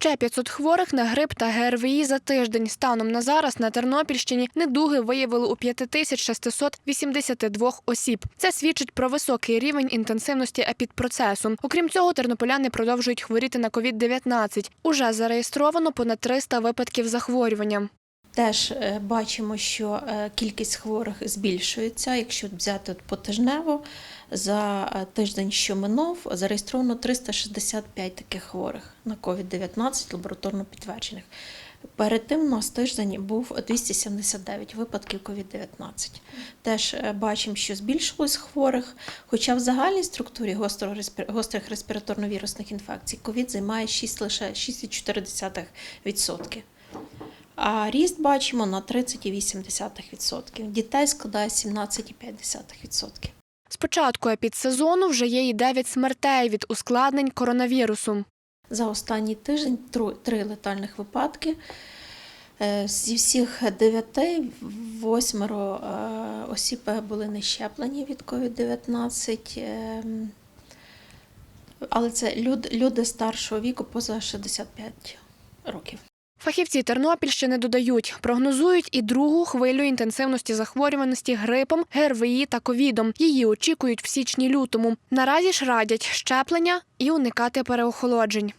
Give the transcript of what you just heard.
Ще 500 хворих на грип та ГРВІ за тиждень. Станом на зараз на Тернопільщині недуги виявили у 5682 осіб. Це свідчить про високий рівень інтенсивності епідпроцесу. Окрім цього, тернополяни продовжують хворіти на COVID-19. Уже зареєстровано понад 300 випадків захворювання. Теж е, бачимо, що е, кількість хворих збільшується. Якщо взяти от потижнево, за е, тиждень, що минув, зареєстровано 365 таких хворих на COVID-19 лабораторно підтверджених. Перед тим у нас тиждень був 279 випадків COVID-19. Теж бачимо, що збільшилось хворих, хоча в загальній структурі гострих респіраторно-вірусних інфекцій COVID займає 6, лише 6,4%. А ріст бачимо на 30,8%. Дітей складає 17,5%. З початку епідсезону вже є і 9 смертей від ускладнень коронавірусу. За останній тиждень три летальних випадки. Е, Зі всіх дев'яти восьмеро е, осіб були не щеплені від COVID-19. ем, Але це люди старшого віку поза 65 років. Фахівці Тернопільщини додають, прогнозують і другу хвилю інтенсивності захворюваності грипом, ГРВІ та ковідом. Її очікують в січні-лютому. Наразі ж радять щеплення і уникати переохолоджень.